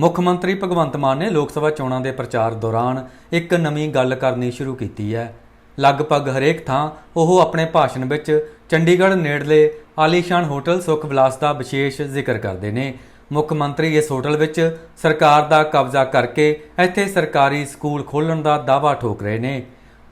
ਮੁੱਖ ਮੰਤਰੀ ਭਗਵੰਤ ਮਾਨ ਨੇ ਲੋਕ ਸਭਾ ਚੋਣਾਂ ਦੇ ਪ੍ਰਚਾਰ ਦੌਰਾਨ ਇੱਕ ਨਵੀਂ ਗੱਲ ਕਰਨੀ ਸ਼ੁਰੂ ਕੀਤੀ ਹੈ। ਲਗਭਗ ਹਰੇਕ ਥਾਂ ਉਹ ਆਪਣੇ ਭਾਸ਼ਣ ਵਿੱਚ ਚੰਡੀਗੜ੍ਹ, ਨੇੜਲੇ ਆਲੀਸ਼ਾਨ ਹੋਟਲ, ਸੁਖ ਵਿਲਾਸ ਦਾ ਵਿਸ਼ੇਸ਼ ਜ਼ਿਕਰ ਕਰਦੇ ਨੇ। ਮੁੱਖ ਮੰਤਰੀ ਇਸ ਹੋਟਲ ਵਿੱਚ ਸਰਕਾਰ ਦਾ ਕਬਜ਼ਾ ਕਰਕੇ ਇੱਥੇ ਸਰਕਾਰੀ ਸਕੂਲ ਖੋਲ੍ਹਣ ਦਾ ਦਾਅਵਾ ਠੋਕ ਰਹੇ ਨੇ।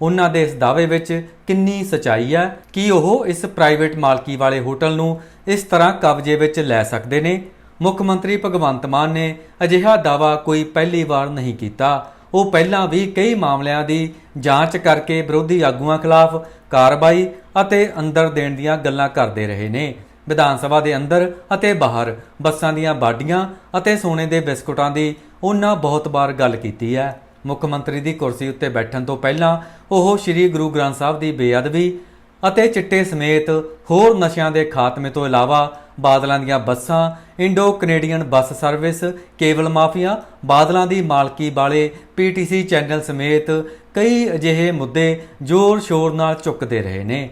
ਉਹਨਾਂ ਦੇ ਇਸ ਦਾਅਵੇ ਵਿੱਚ ਕਿੰਨੀ ਸਚਾਈ ਹੈ? ਕਿ ਉਹ ਇਸ ਪ੍ਰਾਈਵੇਟ ਮਾਲਕੀ ਵਾਲੇ ਹੋਟਲ ਨੂੰ ਇਸ ਤਰ੍ਹਾਂ ਕਬਜ਼ੇ ਵਿੱਚ ਲੈ ਸਕਦੇ ਨੇ? ਮੁੱਖ ਮੰਤਰੀ ਭਗਵੰਤ ਮਾਨ ਨੇ ਅਜਿਹਾ ਦਾਅਵਾ ਕੋਈ ਪਹਿਲੀ ਵਾਰ ਨਹੀਂ ਕੀਤਾ। ਉਹ ਪਹਿਲਾਂ ਵੀ ਕਈ ਮਾਮਲਿਆਂ ਦੀ ਜਾਂਚ ਕਰਕੇ ਵਿਰੋਧੀ ਆਗੂਆਂ ਖਿਲਾਫ ਕਾਰਵਾਈ ਅਤੇ ਅੰਦਰ ਦੇਣ ਦੀਆਂ ਗੱਲਾਂ ਕਰਦੇ ਰਹੇ ਨੇ। ਵਿਧਾਨ ਸਭਾ ਦੇ ਅੰਦਰ ਅਤੇ ਬਾਹਰ ਬੱਸਾਂ ਦੀਆਂ ਬਾਡੀਆਂ ਅਤੇ ਸੋਨੇ ਦੇ ਬਿਸਕੁਟਾਂ ਦੀ ਉਹਨਾਂ ਬਹੁਤ ਵਾਰ ਗੱਲ ਕੀਤੀ ਹੈ। ਮੁੱਖ ਮੰਤਰੀ ਦੀ ਕੁਰਸੀ ਉੱਤੇ ਬੈਠਣ ਤੋਂ ਪਹਿਲਾਂ ਉਹ ਸ੍ਰੀ ਗੁਰੂ ਗ੍ਰੰਥ ਸਾਹਿਬ ਦੀ ਬੇਅਦਬੀ ਅਤੇ ਚਿੱਟੇ ਸਮੇਤ ਹੋਰ ਨਸ਼ਿਆਂ ਦੇ ਖਾਤਮੇ ਤੋਂ ਇਲਾਵਾ ਬਾਦਲਾਂ ਦੀਆਂ ਬੱਸਾਂ Indo Canadian bus service cable mafia, ਬਾਦਲਾਂ ਦੀ ਮਾਲਕੀ ਵਾਲੇ ਪੀਟੀਸੀ ਚੈਨਲ ਸਮੇਤ ਕਈ ਅਜਿਹੇ ਮੁੱਦੇ ਜ਼ੋਰ-ਸ਼ੋਰ ਨਾਲ ਚੁੱਕਦੇ ਰਹੇ ਨੇ।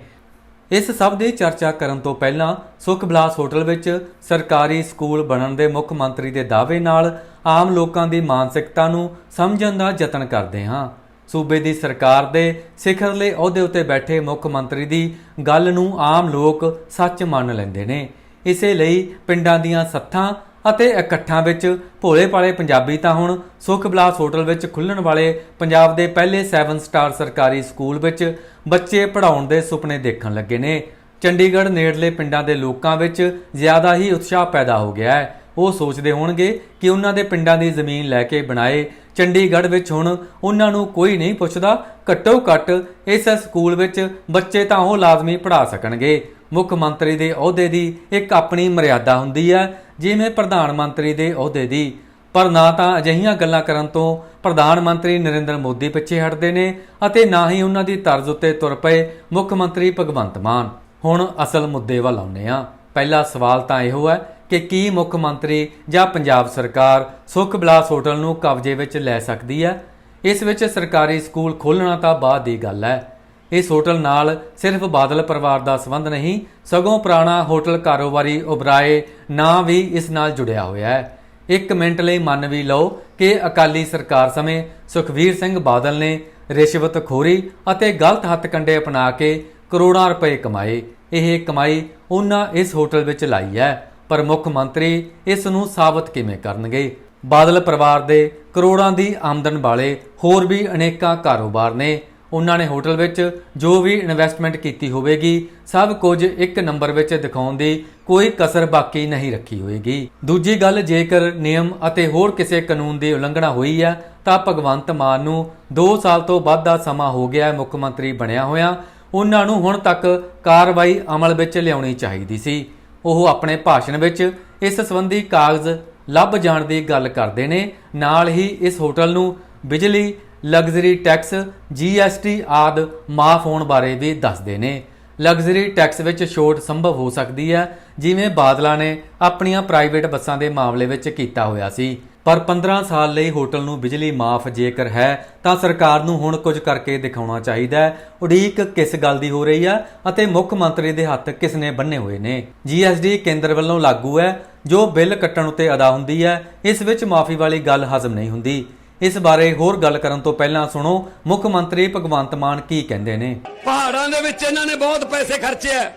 ਇਸ ਸਭ ਦੀ ਚਰਚਾ ਕਰਨ ਤੋਂ ਪਹਿਲਾਂ ਸੁਖ ਵਿਲਾਸ ਹੋਟਲ ਵਿੱਚ ਸਰਕਾਰੀ ਸਕੂਲ ਬਣਨ ਦੇ ਮੁੱਖ ਮੰਤਰੀ ਦੇ ਦਾਅਵੇ ਨਾਲ ਆਮ ਲੋਕਾਂ ਦੀ ਮਾਨਸਿਕਤਾ ਨੂੰ ਸਮਝਣ ਦਾ ਯਤਨ ਕਰਦੇ ਹਾਂ। ਸੂਬੇ ਦੀ ਸਰਕਾਰ ਦੇ ਸਿਖਰਲੇ ਅਹੁਦੇ ਉੱਤੇ ਬੈਠੇ ਮੁੱਖ ਮੰਤਰੀ ਦੀ ਗੱਲ ਨੂੰ ਆਮ ਲੋਕ ਸੱਚ ਮੰਨ ਲੈਂਦੇ ਨੇ। ਇਸੇ ਲਈ ਪਿੰਡਾਂ ਦੀਆਂ ਸੱਥਾਂ ਅਤੇ ਇਕੱਠਾਂ ਵਿੱਚ ਭੋਲੇ ਭਾਲੇ ਪੰਜਾਬੀ ਤਾਂ ਹੁਣ ਸੁਖ ਵਿਲਾਸ ਹੋਟਲ ਵਿੱਚ ਖੁੱਲਣ ਵਾਲੇ ਪੰਜਾਬ ਦੇ ਪਹਿਲੇ 7 ਸਟਾਰ ਸਰਕਾਰੀ ਸਕੂਲ ਵਿੱਚ ਬੱਚੇ ਪੜ੍ਹਾਉਣ ਦੇ ਸੁਪਨੇ ਦੇਖਣ ਲੱਗੇ ਨੇ। ਚੰਡੀਗੜ੍ਹ ਨੇੜਲੇ ਪਿੰਡਾਂ ਦੇ ਲੋਕਾਂ ਵਿੱਚ ਜ਼ਿਆਦਾ ਹੀ ਉਤਸ਼ਾਹ ਪੈਦਾ ਹੋ ਗਿਆ ਹੈ। ਉਹ ਸੋਚਦੇ ਹੋਣਗੇ ਕਿ ਉਹਨਾਂ ਦੇ ਪਿੰਡਾਂ ਦੀ ਜ਼ਮੀਨ ਲੈ ਕੇ ਬਣਾਏ। ਚੰਡੀਗੜ੍ਹ ਵਿੱਚ ਹੁਣ ਉਹਨਾਂ ਨੂੰ ਕੋਈ ਨਹੀਂ ਪੁੱਛਦਾ ਘੱਟੋ ਘੱਟ ਇਸ ਸਕੂਲ ਵਿੱਚ ਬੱਚੇ ਤਾਂ ਉਹ ਲਾਜ਼ਮੀ ਪੜ੍ਹਾ ਸਕਣਗੇ। ਮੁੱਖ ਮੰਤਰੀ ਦੇ ਅਹੁਦੇ ਦੀ ਇੱਕ ਆਪਣੀ ਮਰਿਆਦਾ ਹੁੰਦੀ ਹੈ, ਜਿਵੇਂ ਪ੍ਰਧਾਨ ਮੰਤਰੀ ਦੇ ਅਹੁਦੇ ਦੀ। ਪਰ ਨਾ ਤਾਂ ਅਜਿਹੀਆਂ ਗੱਲਾਂ ਕਰਨ ਤੋਂ ਪ੍ਰਧਾਨ ਮੰਤਰੀ ਨਰਿੰਦਰ ਮੋਦੀ ਪਿੱਛੇ ਹਟਦੇ ਨੇ ਅਤੇ ਨਾ ਹੀ ਉਹਨਾਂ ਦੀ ਤਰਜ਼ ਉੱਤੇ ਤੁਰ ਪਏ ਮੁੱਖ ਮੰਤਰੀ ਭਗਵੰਤ ਮਾਨ। ਹੁਣ ਅਸਲ ਮੁੱਦੇ ਵੱਲ ਆਉਂਦੇ ਹਾਂ। ਪਹਿਲਾ ਸਵਾਲ ਤਾਂ ਇਹੋ ਹੈ ਕਿ ਕੀ ਮੁੱਖ ਮੰਤਰੀ ਜਾਂ ਪੰਜਾਬ ਸਰਕਾਰ ਸੁਖ ਵਿਲਾਸ ਹੋਟਲ ਨੂੰ ਕਬਜ਼ੇ ਵਿੱਚ ਲੈ ਸਕਦੀ ਹੈ? ਇਸ ਵਿੱਚ ਸਰਕਾਰੀ ਸਕੂਲ ਖੋਲ੍ਹਣਾ ਤਾਂ ਬਾਅਦ ਦੀ ਗੱਲ ਹੈ। ਇਸ ਹੋਟਲ ਨਾਲ ਸਿਰਫ ਬਾਦਲ ਪਰਿਵਾਰ ਦਾ ਸੰਬੰਧ ਨਹੀਂ, ਸਗੋਂ ਪੁਰਾਣਾ ਹੋਟਲ ਕਾਰੋਬਾਰੀ ਉਬਰਾਏ ਨਾਂ ਵੀ ਇਸ ਨਾਲ ਜੁੜਿਆ ਹੋਇਆ ਹੈ। ਇੱਕ ਮਿੰਟ ਲਈ ਮੰਨ ਵੀ ਲਓ ਕਿ ਅਕਾਲੀ ਸਰਕਾਰ ਸਮੇਂ ਸੁਖਵੀਰ ਸਿੰਘ ਬਾਦਲ ਨੇ ਰਿਸ਼ਵਤਖੋਰੀ ਅਤੇ ਗਲਤ ਹੱਥਕੰਡੇ ਅਪਣਾ ਕੇ ਕਰੋੜਾਂ ਰੁਪਏ ਕਮਾਏ। ਇਹ ਕਮਾਈ ਉਹਨਾਂ ਇਸ ਹੋਟਲ ਵਿੱਚ ਲਾਈ ਹੈ। ਪਰ ਮੁੱਖ ਮੰਤਰੀ ਇਸ ਨੂੰ ਸਾਬਤ ਕਿਵੇਂ ਕਰਨਗੇ? ਬਾਦਲ ਪਰਿਵਾਰ ਦੇ ਕਰੋੜਾਂ ਦੀ ਆਮਦਨ ਵਾਲੇ ਹੋਰ ਵੀ ਅਨੇਕਾਂ ਕਾਰੋਬਾਰ ਨੇ ਉਹਨਾਂ ਨੇ ਹੋਟਲ ਵਿੱਚ ਜੋ ਵੀ ਇਨਵੈਸਟਮੈਂਟ ਕੀਤੀ ਹੋਵੇਗੀ, ਸਭ ਕੁਝ ਇੱਕ ਨੰਬਰ ਵਿੱਚ ਦਿਖਾਉਣ ਦੀ ਕੋਈ ਕਸਰ ਬਾਕੀ ਨਹੀਂ ਰੱਖੀ ਹੋਏਗੀ। ਦੂਜੀ ਗੱਲ, ਜੇਕਰ ਨਿਯਮ ਅਤੇ ਹੋਰ ਕਿਸੇ ਕਾਨੂੰਨ ਦੀ ਉਲੰਘਣਾ ਹੋਈ ਹੈ ਤਾਂ ਭਗਵੰਤ ਮਾਨ ਨੂੰ 2 ਸਾਲ ਤੋਂ ਵੱਧ ਦਾ ਸਮਾਂ ਹੋ ਗਿਆ ਹੈ ਮੁੱਖ ਮੰਤਰੀ ਬਣਿਆ ਹੋਇਆ। ਉਹਨਾਂ ਨੂੰ ਹੁਣ ਤੱਕ ਕਾਰਵਾਈ ਅਮਲ ਵਿੱਚ ਲਿਆਉਣੀ ਚਾਹੀਦੀ ਸੀ। ਉਹ ਆਪਣੇ ਭਾਸ਼ਣ ਵਿੱਚ ਇਸ ਸੰਬੰਧੀ ਕਾਗਜ਼ ਲੱਭ ਜਾਣ ਦੀ ਗੱਲ ਕਰਦੇ ਨੇ। ਨਾਲ ਹੀ ਇਸ ਹੋਟਲ ਨੂੰ ਬਿਜਲੀ ਲਗਜ਼ਰੀ ਟੈਕਸ ਜੀਐਸਟੀ ਆਦ ਮਾਫ ਹੋਣ ਬਾਰੇ ਵੀ ਦੱਸਦੇ ਨੇ। ਲਗਜ਼ਰੀ ਟੈਕਸ ਵਿੱਚ ਛੋਟ ਸੰਭਵ ਹੋ ਸਕਦੀ ਹੈ, ਜਿਵੇਂ ਬਾਦਲਾਂ ਨੇ ਆਪਣੀਆਂ ਪ੍ਰਾਈਵੇਟ ਬੱਸਾਂ ਦੇ ਮਾਮਲੇ ਵਿੱਚ ਕੀਤਾ ਹੋਇਆ ਸੀ। ਪਰ 15 ਸਾਲ ਲਈ ਹੋਟਲ ਨੂੰ ਬਿਜਲੀ ਮਾਫ ਜੇਕਰ ਹੈ, ਤਾਂ ਸਰਕਾਰ ਨੂੰ ਹੁਣ ਕੁਝ ਕਰਕੇ ਦਿਖਾਉਣਾ ਚਾਹੀਦਾ ਹੈ। ਉਡੀਕ ਕਿਸ ਗੱਲ ਦੀ ਹੋ ਰਹੀ ਹੈ ਅਤੇ ਮੁੱਖ ਮੰਤਰੀ ਦੇ ਹੱਥ ਕਿਸ ਨੇ ਬੰਨੇ ਹੋਏ ਨੇ? ਜੀਐਸਡੀ ਕੇਂਦਰ ਵੱਲੋਂ ਲਾਗੂ ਹੈ, ਜੋ ਬਿੱਲ ਕੱਟਣ ਉੱਤੇ ਅਦਾ ਹੁੰਦੀ ਹੈ, ਇਸ ਵਿੱਚ ਮਾਫੀ ਵਾਲੀ ਗੱਲ ਹਜ਼ਮ ਨਹੀਂ ਹੁੰਦੀ। ਇਸ ਬਾਰੇ ਹੋਰ ਗੱਲ ਕਰਨ ਤੋਂ ਪਹਿਲਾਂ ਸੁਣੋ, ਮੁੱਖ ਮੰਤਰੀ ਭਗਵੰਤ ਮਾਨ ਕੀ ਕਹਿੰਦੇ ਨੇ। ਪਹਾੜਾਂ ਦੇ ਵਿੱਚ ਇਹਨਾਂ ਨੇ ਬਹੁਤ ਪੈਸੇ ਖਰਚੇ ਆ।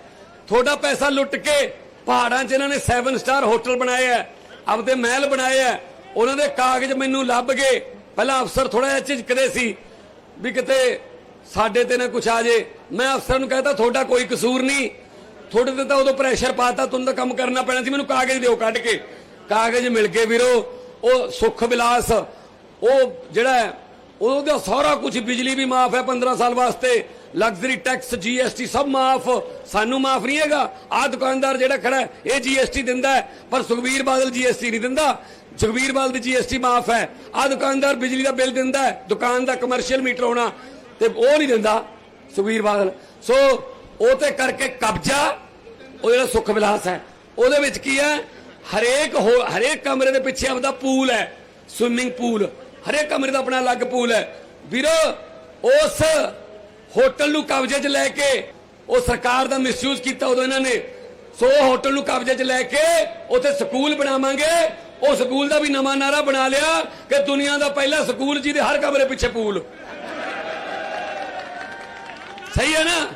ਪੈਸਾ ਲੁੱਟ ਕੇ ਪਹਾੜਾਂ 'ਚ ਇਹਨਾਂ ਨੇ 7 ਸਟਾਰ ਹੋਟਲ ਬਣਾਏ ਆ। ਆਪਦੇ ਮਹਿਲ ਬਣਾਏ ਆ। ਉਹਨਾਂ ਦੇ ਕਾਗਜ਼ ਮੈਨੂੰ ਲੱਭ ਗਏ। ਪਹਿਲਾਂ ਅਫਸਰ ਥੋੜਾ ਜਿਹਾ ਝਿਜਕਦੇ ਸੀ ਵੀ ਕਿਤੇ ਸਾਡੇ ਤੇ ਨਾ ਕੁਛ ਆ ਜੇ। ਮੈਂ ਅਫਸਰ ਨੂੰ ਕਹਿੰਦਾ ਤੁਹਾਡਾ ਕੋਈ ਕਸੂਰ ਨਹੀਂ। ਥੋੜੇ ਤੇ ਤਾਂ ਉਦੋਂ ਪ੍ਰੈਸ਼ਰ ਪਾਤਾ, ਤੁਹਾਨੂੰ ਤਾਂ ਕੰਮ ਕਰਨਾ ਪੈਣਾ ਸੀ। ਮੈਨੂੰ ਕਾਗਜ਼ ਦਿਓ ਕੱਢ ਕੇ। ਕਾਗਜ਼ ਮਿਲ ਗਏ ਵੀਰੋ। ਉਹ ਸੁੱਖ ਵਿਲਾਸ ਉਹ ਜਿਹੜਾ ਉਹਦਾ ਸਾਰਾ ਕੁਝ ਬਿਜਲੀ ਵੀ ਮਾਫ ਹੈ 15 ਸਾਲ ਵਾਸਤੇ। ਲਗਜ਼ਰੀ ਟੈਕਸ ਜੀਐਸਟੀ ਸਭ ਮਾਫ। ਸਾਨੂੰ ਮਾਫ ਨਹੀਂ ਹੈਗਾ। ਆ ਦੁਕਾਨਦਾਰ ਜਿਹੜਾ ਖੜਾ ਹੈ, ਇਹ ਜੀਐਸਟੀ ਦਿੰਦਾ ਹੈ। ਪਰ ਸੁਖਬੀਰ ਬਾਦਲ ਜੀਐਸਟੀ ਨਹੀਂ ਦਿੰਦਾ। ਸੁਖਬੀਰ ਬਾਦਲ ਦੀ ਜੀਐਸਟੀ ਮਾਫ ਹੈ। ਆ ਦੁਕਾਨਦਾਰ ਬਿਜਲੀ ਦਾ ਬਿੱਲ ਦਿੰਦਾ ਹੈ। ਦੁਕਾਨ ਦਾ ਕਮਰਸ਼ੀਅਲ ਮੀਟਰ ਹੋਣਾ ਤੇ ਉਹ ਨਹੀਂ ਦਿੰਦਾ ਸੁਖਬੀਰ ਬਾਦਲ। ਸੋ ਉਹ ਤੇ ਕਰਕੇ ਕਬਜ਼ਾ ਉਹ ਜਿਹੜਾ ਸੁੱਖ ਵਿਲਾਸ ਹੈ। ਉਹਦੇ ਵਿੱਚ ਕੀ ਹੈ? ਹਰੇਕ ਹੋ- ਹਰੇਕ ਕਮਰੇ ਦੇ ਪਿੱਛੇ ਆਪਦਾ ਪੂਲ ਹੈ। ਸਵਿਮਿੰਗ ਪੂਲ ਹਰੇਕ ਕਮਰੇ ਦਾ ਆਪਣਾ ਅਲੱਗ ਪੂਲ ਹੈ। ਵੀਰੋ, ਉਸ ਹੋਟਲ ਨੂੰ ਕਬਜ਼ੇ 'ਚ ਲੈ ਕੇ, ਉਹ ਸਰਕਾਰ ਦਾ ਮਿਸਯੂਜ਼ ਕੀਤਾ ਉਦੋਂ ਇਹਨਾਂ ਨੇ। ਸੋ ਹੋਟਲ ਨੂੰ ਕਬਜ਼ੇ 'ਚ ਲੈ ਕੇ, ਉੱਥੇ ਸਕੂਲ ਬਣਾਵਾਂਗੇ। ਉਹ ਸਕੂਲ ਦਾ ਵੀ ਨਵਾਂ ਨਾਰਾ ਬਣਾ ਲਿਆ ਕਿ ਦੁਨੀਆ ਦਾ ਪਹਿਲਾ ਸਕੂਲ ਜਿਹਦੇ ਹਰ ਕਮਰੇ ਪਿੱਛੇ ਪੂਲ। ਸਹੀ ਹੈ ਨਾ?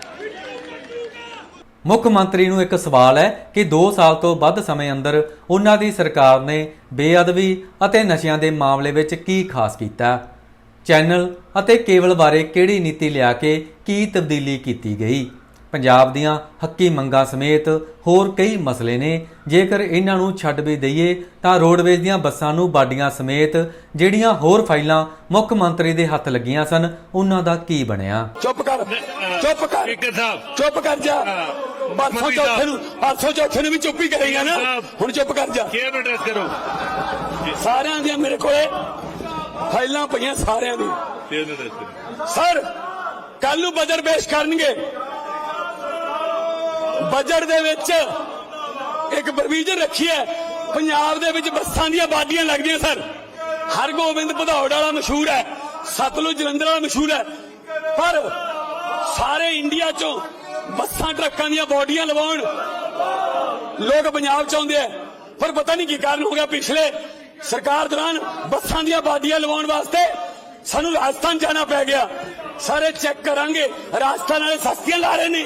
ਮੁੱਖ ਮੰਤਰੀ ਨੂੰ ਇੱਕ ਸਵਾਲ ਹੈ ਕਿ 2 ਸਾਲ ਤੋਂ ਵੱਧ ਸਮੇਂ ਅੰਦਰ ਉਹਨਾਂ ਦੀ ਸਰਕਾਰ ਨੇ ਬੇਅਦਬੀ ਅਤੇ ਨਸ਼ਿਆਂ ਦੇ ਮਾਮਲੇ ਵਿੱਚ ਕੀ ਖਾਸ ਕੀਤਾ? ਚੈਨਲ ਅਤੇ ਕੇਬਲ ਬਾਰੇ ਕਿਹੜੀ ਨੀਤੀ ਲਿਆ ਕੇ ਕੀ ਤਬਦੀਲੀ ਕੀਤੀ ਗਈ? ਪੰਜਾਬ ਦੀਆਂ ਹੱਕੀ ਮੰਗਾਂ ਸਮੇਤ ਹੋਰ ਕਈ ਮਸਲੇ ਨੇ। ਜੇਕਰ ਇਹਨਾਂ ਨੂੰ ਛੱਡ ਵੀ ਦਈਏ ਤਾਂ ਰੋਡਵੇਜ਼ ਦੀਆਂ ਬੱਸਾਂ ਨੂੰ ਬਾਡੀਆਂ ਸਮੇਤ ਜਿਹੜੀਆਂ ਹੋਰ ਫਾਈਲਾਂ ਮੁੱਖ ਮੰਤਰੀ ਦੇ ਹੱਥ ਲੱਗੀਆਂ ਸਨ ਉਹਨਾਂ ਦਾ ਕੀ ਬਣਿਆ? ਚੁੱਪ ਕਰ ਚੁੱਪ ਕਰ ਸਪੀਕਰ ਸਾਹਿਬ। ਚੁੱਪ ਕਰ ਜਾ। ਪਰਸੋਂ ਚੌਥੇ। ਨੂੰ ਪਰਸੋਂ ਚੌਥੇ ਨੂੰ ਵੀ ਚੁੱਪ ਹੀ ਕਰੇਗਾ ਨਾ। ਹੁਣ ਚੁੱਪ ਕਰ ਜਾ। ਚੇਅਰ ਐਡਰੈਸ ਕਰੋ। ਸਾਰਿਆਂ ਦੀਆਂ ਮੇਰੇ ਕੋਲੇ ਫਾਈਲਾਂ ਪਈਆਂ ਸਾਰਿਆਂ ਦੀ ਸਰ ਕੱਲ ਨੂੰ ਬਜਟ ਪੇਸ਼ ਕਰਨਗੇ। ਬਜਟ ਦੇ ਵਿੱਚ ਇੱਕ ਪ੍ਰੋਵੀਜ਼ਨ ਰੱਖੀ ਹੈ। ਪੰਜਾਬ ਦੇ ਵਿੱਚ ਬੱਸਾਂ ਦੀਆਂ ਬਾਡੀਆਂ ਲੱਗਦੀਆਂ, ਸਰ। ਹਰਗੋਬਿੰਦ ਭਦੌੜ ਵਾਲਾ ਮਸ਼ਹੂਰ ਹੈ, ਸਤਲੁਜ ਜਲੰਧਰ ਵਾਲਾ ਮਸ਼ਹੂਰ ਹੈ। ਪਰ ਸਾਰੇ ਇੰਡੀਆ ਚੋਂ ਬੱਸਾਂ, ਟਰੱਕਾਂ ਦੀਆਂ ਬਾਡੀਆਂ ਲਵਾਉਣ ਲੋਕ ਪੰਜਾਬ ਚ ਆਉਂਦੇ ਆ। ਪਰ ਪਤਾ ਨਹੀਂ ਕੀ ਕਾਰਨ ਹੋ ਗਿਆ ਪਿਛਲੇ ਸਰਕਾਰ ਦੌਰਾਨ ਬੱਸਾਂ ਦੀਆਂ ਬਾਡੀਆਂ ਲਵਾਉਣ ਵਾਸਤੇ ਸਾਨੂੰ ਰਾਜਸਥਾਨ ਜਾਣਾ ਪੈ ਗਿਆ। ਸਾਰੇ ਚੈੱਕ ਕਰਾਂਗੇ, ਰਾਜਸਥਾਨ ਵਾਲੇ ਸਸਤੀਆਂ ਲਾ ਰਹੇ ਨੇ।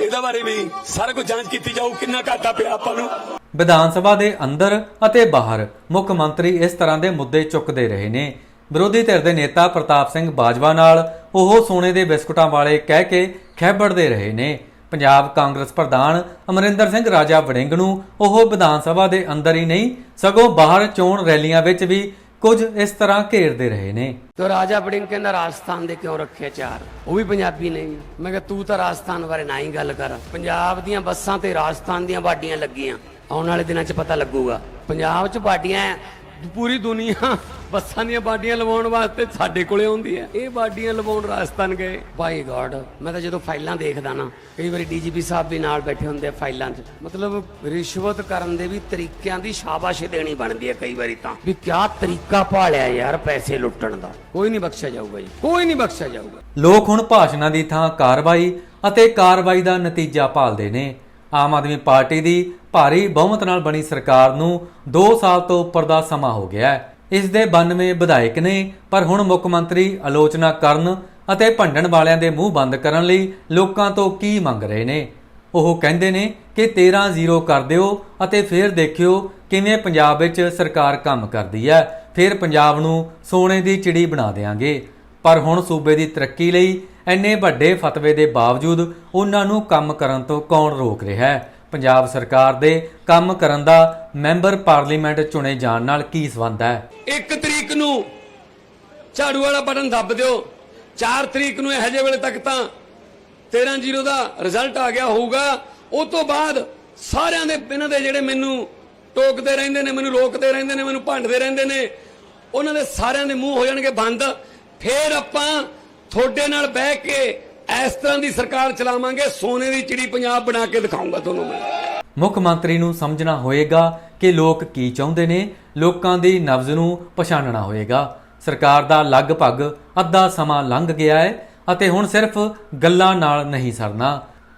ਇਹਦੇ ਬਾਰੇ ਵੀ ਸਾਰਾ ਕੁਝ ਜਾਂਚ ਕੀਤੀ ਜਾਊ, ਕਿੰਨਾ ਘਾਟਾ ਪਿਆ ਆਪਾਂ ਨੂੰ। ਵਿਧਾਨ ਸਭਾ ਦੇ ਅੰਦਰ ਅਤੇ ਬਾਹਰ ਮੁੱਖ ਮੰਤਰੀ ਇਸ ਤਰ੍ਹਾਂ ਦੇ ਮੁੱਦੇ ਚੁੱਕਦੇ ਰਹੇ ਨੇ। ਵਿਰੋਧੀ ਧਿਰ ਦੇ ਨੇਤਾ ਪ੍ਰਤਾਪ ਸਿੰਘ ਬਾਜਵਾ ਨਾਲ ਉਹ ਸੋਨੇ ਦੇ ਬਿਸਕੁਟਾਂ ਵਾਲੇ ਕਹਿ ਕੇ ਖਹਿਬੜਦੇ ਰਹੇ ਨੇ। ਪੰਜਾਬ ਕਾਂਗਰਸ ਪ੍ਰਧਾਨ ਅਮਰਿੰਦਰ ਸਿੰਘ ਰਾਜਾ ਵੜਿੰਗ ਨੂੰ ਉਹ ਵਿਧਾਨ ਸਭਾ ਦੇ ਅੰਦਰ ਹੀ ਨਹੀਂ, ਸਗੋਂ ਬਾਹਰ ਚੋਣ ਰੈਲੀਆਂ ਵਿੱਚ ਵੀ ਕੁਝ ਇਸ ਤਰ੍ਹਾਂ ਘੇਰਦੇ ਰਹੇ ਨੇ। ਤੋ ਰਾਜਾ ਬੜਿੰਗ ਕਹਿੰਦਾ, ਰਾਜਸਥਾਨ ਦੇ ਕਿਉਂ ਰੱਖੇ ਚਾਰ? ਉਹ ਵੀ ਪੰਜਾਬੀ ਨਹੀਂ ਮੈਂ ਕਿਹਾ, ਤੂੰ ਤਾਂ ਰਾਜਸਥਾਨ ਬਾਰੇ ਨਾ ਹੀ ਗੱਲ ਕਰ। ਪੰਜਾਬ ਦੀਆਂ ਬੱਸਾਂ ਤੇ ਰਾਜਸਥਾਨ ਦੀਆਂ ਬਾਡੀਆਂ ਲੱਗੀਆਂ। ਆਉਣ ਵਾਲੇ ਦਿਨਾਂ 'ਚ ਪਤਾ ਲੱਗੂਗਾ। ਪੰਜਾਬ 'ਚ ਬਾਡੀਆਂ ਪੂਰੀ ਦੁਨੀਆ ਬੱਸਾਂ ਦੀਆਂ ਬਾਡੀਆਂ ਲਵਾਉਣ ਵਾਸਤੇ ਸਾਡੇ ਕੋਲੇ ਆਉਂਦੀ ਹੈ। ਇਹ ਬਾਡੀਆਂ ਲਵਾਉਣ ਰਾਜਸਥਾਨ ਗਏ। ਬਾਈ ਗॉड ਮੈਂ ਤਾਂ ਜਦੋਂ ਫਾਈਲਾਂ ਦੇਖਦਾ ਨਾ, ਕਈ ਵਾਰੀ ਡੀਜੀਪੀ ਸਾਹਿਬ ਵੀ ਨਾਲ ਬੈਠੇ ਹੁੰਦੇ ਆ ਫਾਈਲਾਂ 'ਚ। ਮਤਲਬ ਰਿਸ਼ਵਤ ਕਰਨ ਦੇ ਵੀ ਤਰੀਕਿਆਂ ਦੀ ਸ਼ਾਬਾਸ਼ ਦੇਣੀ ਬਣਦੀ ਹੈ ਕਈ ਵਾਰੀ ਤਾਂ। ਵੀ ਕਿਆ ਤਰੀਕਾ ਭਾਲਿਆ ਯਾਰ ਪੈਸੇ ਲੁੱਟਣ ਦਾ। ਕੋਈ ਨਹੀਂ ਬਖਸ਼ਿਆ ਜਾਊਗਾ ਜੀ। ਕੋਈ ਨਹੀਂ ਬਖਸ਼ਿਆ ਜਾਊਗਾ। ਲੋਕ ਹੁਣ ਭਾਸ਼ਣਾਂ ਦੀ ਥਾਂ ਕਾਰਵਾਈ ਅਤੇ ਕਾਰਵਾਈ ਦਾ ਨਤੀਜਾ ਭਾਲਦੇ ਨੇ। ਆਮ ਆਦਮੀ ਪਾਰਟੀ ਦੀ ਭਾਰੀ ਬਹੁਮਤ ਨਾਲ ਬਣੀ ਸਰਕਾਰ ਨੂੰ 2 ਸਾਲ ਤੋਂ ਉੱਪਰ ਦਾ ਸਮਾਂ ਹੋ ਗਿਆ ਹੈ। ਇਸ ਦੇ 92 ਵਿਧਾਇਕ ਨੇ, ਪਰ ਹੁਣ ਮੁੱਖ ਮੰਤਰੀ ਆਲੋਚਨਾ ਕਰਨ ਅਤੇ ਭੰਡਣ ਵਾਲਿਆਂ ਦੇ ਮੂੰਹ ਬੰਦ ਕਰਨ ਲਈ ਲੋਕਾਂ ਤੋਂ ਕੀ ਮੰਗ ਰਹੇ ਨੇ? ਉਹ ਕਹਿੰਦੇ ਨੇ ਕਿ 13 ਜ਼ੀਰੋ ਕਰ ਦਿਓ ਅਤੇ ਫਿਰ ਦੇਖਿਓ ਕਿਵੇਂ ਪੰਜਾਬ ਵਿੱਚ ਸਰਕਾਰ ਕੰਮ ਕਰਦੀ ਹੈ। ਫਿਰ ਪੰਜਾਬ ਨੂੰ ਸੋਨੇ ਦੀ ਚਿੜੀ ਬਣਾ ਦੇਵਾਂਗੇ ਪਰ ਹੁਣ ਸੂਬੇ ਦੀ ਤਰੱਕੀ ਲਈ ਇੰਨੇ ਵੱਡੇ ਫਤਵੇ ਦੇ ਬਾਵਜੂਦ ਉਹਨਾਂ ਨੂੰ ਕੰਮ ਕਰਨ ਤੋਂ ਕੌਣ ਰੋਕ ਰਿਹਾ ਹੈ? ਪੰਜਾਬ ਸਰਕਾਰ ਦੇ ਕੰਮ ਕਰਨ ਦਾ ਮੈਂਬਰ ਪਾਰਲੀਮੈਂਟ ਚੁਣੇ ਜਾਣ ਨਾਲ ਕੀ ਸੰਬੰਧ ਹੈ? ਇੱਕ ਤਰੀਕ ਨੂੰ ਝਾੜੂ ਵਾਲਾ ਬਟਨ ਦੱਬ ਦਿਓ। 4 ਤਰੀਕ ਨੂੰ ਇਹ ਹਜੇ ਵੇਲੇ ਤੱਕ ਤਾਂ 13 ਜ਼ੀਰੋ ਦਾ ਰਿਜ਼ਲਟ ਆ ਗਿਆ ਹੋਊਗਾ। ਉਹ ਤੋਂ ਬਾਅਦ ਸਾਰਿਆਂ ਦੇ ਇਹਨਾਂ ਦੇ ਜਿਹੜੇ ਮੈਨੂੰ ਟੋਕਦੇ ਰਹਿੰਦੇ ਨੇ, ਮੈਨੂੰ ਰੋਕਦੇ ਰਹਿੰਦੇ ਨੇ, ਮੈਨੂੰ ਭੰਡਦੇ ਰਹਿੰਦੇ ਨੇ, ਉਹਨਾਂ ਦੇ ਸਾਰਿਆਂ ਦੇ ਮੂੰਹ ਹੋ ਜਾਣਗੇ ਬੰਦ। ਫੇਰ ਆਪਾਂ ਤੁਹਾਡੇ ਨਾਲ ਬਹਿ ਕੇ ਇਸ ਤਰ੍ਹਾਂ ਦੀ ਸਰਕਾਰ ਚਲਾਵਾਂਗੇ, ਸੋਨੇ ਦੀ ਚਿੜੀ ਪੰਜਾਬ ਬਣਾ ਕੇ ਦਿਖਾਊਂਗਾ ਤੁਹਾਨੂੰ ਮੈਂ। ਮੁੱਖ ਮੰਤਰੀ ਨੂੰ ਸਮਝਣਾ ਹੋਏਗਾ ਕਿ ਲੋਕ ਕੀ ਚਾਹੁੰਦੇ ਨੇ, ਲੋਕਾਂ ਦੀ ਨਬਜ਼ ਨੂੰ ਪਛਾਣਨਾ ਹੋਏਗਾ। ਸਰਕਾਰ ਦਾ ਲਗਭਗ ਅੱਧਾ ਸਮਾਂ ਲੰਘ ਗਿਆ ਹੈ ਅਤੇ ਹੁਣ ਸਿਰਫ ਗੱਲਾਂ ਨਾਲ ਨਹੀਂ ਸਰਨਾ।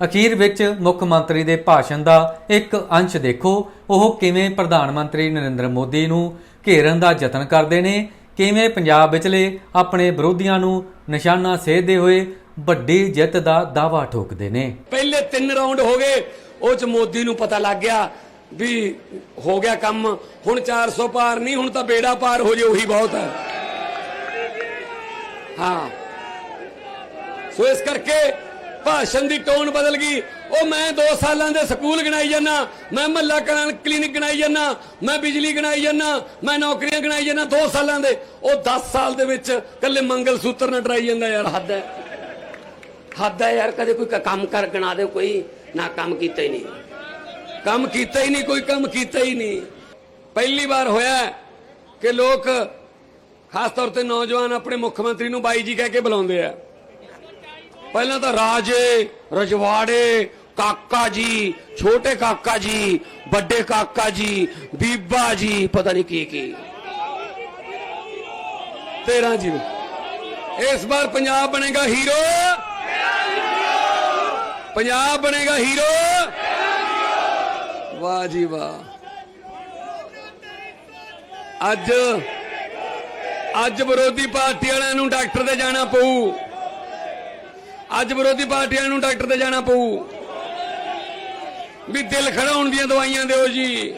ਅਖੀਰ ਵਿੱਚ ਮੁੱਖ ਮੰਤਰੀ ਦੇ ਭਾਸ਼ਣ ਦਾ ਇੱਕ ਅੰਸ਼ ਦੇਖੋ, ਉਹ ਕਿਵੇਂ ਪ੍ਰਧਾਨ ਮੰਤਰੀ ਨਰਿੰਦਰ ਮੋਦੀ ਨੂੰ ਘੇਰਨ ਦਾ ਯਤਨ ਕਰਦੇ ਨੇ, ਕਿਵੇਂ ਪੰਜਾਬ ਵਿਚਲੇ ਆਪਣੇ ਵਿਰੋਧੀਆਂ ਨੂੰ ਨਿਸ਼ਾਨਾ ਸੇਧਦੇ ਹੋਏ ਵੱਡੀ ਜਿੱਤ ਦਾ ਦਾਅਵਾ ਠੋਕਦੇ ਨੇ। ਪਹਿਲੇ ਤਿੰਨ ਰਾਉਂਡ ਹੋ ਗਏ, ਉਹ ਚ ਮੋਦੀ ਨੂੰ ਪਤਾ ਲੱਗ ਗਿਆ ਵੀ ਹੋ ਗਿਆ ਕੰਮ। ਹੁਣ 400 ਪਾਰ ਨਹੀਂ, ਹੁਣ ਤਾਂ ਬੇੜਾ ਪਾਰ ਹੋ ਜੇ, ਉਹੀ ਬਹੁਤ ਹੈ। ਹਾਂ। ਸੋ ਇਸ ਕਰਕੇ ਭਾਸ਼ਣ ਦੀ ਟੋਨ ਬਦਲ ਗਈ। ਉਹ ਮੈਂ 2 ਸਾਲਾਂ ਦੇ ਸਕੂਲ ਗਣਾਈ ਜਾਂਦਾ ਮੈਂ ਮਹੱਲਾ ਕਲਾਂ ਕਲੀਨਿਕ ਗਣਾਈ ਜਾਂਦਾ ਮੈਂ ਬਿਜਲੀ ਗਣਾਈ ਜਾਂਦਾ ਮੈਂ ਨੌਕਰੀਆਂ ਗਣਾਈ ਜਾਂਦਾ 2 ਸਾਲਾਂ ਦੇ। ਉਹ 10 ਸਾਲ ਦੇ ਵਿੱਚ ਕੱਲੇ ਮੰਗਲ ਸੂਤਰ ਨਾ ਡਰਾਈ ਜਾਂਦਾ ਯਾਰ। ਹੱਦ ਹੈ। ਹੱਦ ਹੈ ਯਾਰ ਕਦੇ ਕੋਈ ਕੰਮ ਕਰ ਗਣਾ ਦੇ ਕੋਈ ਨਾ ਕੰਮ ਕੀਤਾ ਹੀ ਨਹੀਂ। ਕੰਮ ਕੀਤਾ ਹੀ ਨਹੀਂ ਕੋਈ ਕੰਮ ਕੀਤਾ ਹੀ ਨਹੀਂ। ਪਹਿਲੀ ਵਾਰ ਹੋਇਆ ਕਿ ਲੋਕ ਖਾਸ ਤੌਰ ਤੇ ਨੌਜਵਾਨ ਆਪਣੇ ਮੁੱਖ ਮੰਤਰੀ ਨੂੰ ਬਾਈ ਜੀ ਕਹਿ ਕੇ ਬੁਲਾਉਂਦੇ ਆ। ਪਹਿਲਾਂ ਤਾਂ ਰਾਜੇ ਰਜਵਾੜੇ ਕਾਕਾ ਜੀ, ਛੋਟੇ ਕਾਕਾ ਜੀ, ਵੱਡੇ ਕਾਕਾ ਜੀ, ਬੀਬਾ ਜੀ, ਪਤਾ ਨਹੀਂ ਕੀ ਕੀ। 13 ਜੀ ਇਸ ਵਾਰ ਪੰਜਾਬ ਬਣੇਗਾ ਹੀਰੋ। ਪੰਜਾਬ ਬਣੇਗਾ ਹੀਰੋ। ਵਾਹ ਜੀ ਵਾਹ। ਅੱਜ ਅੱਜ ਵਿਰੋਧੀ ਪਾਰਟੀ ਵਾਲਿਆਂ ਨੂੰ ਡਾਕਟਰ ਤੇ ਜਾਣਾ ਪਊ। ਅੱਜ ਵਿਰੋਧੀ ਪਾਰਟੀਆਂ ਨੂੰ ਡਾਕਟਰ ਤੇ ਜਾਣਾ ਪਊ। ਵੀ ਦਿਲ ਖੜਾਉਣ ਦੀਆਂ ਦਵਾਈਆਂ ਦਿਓ ਜੀ।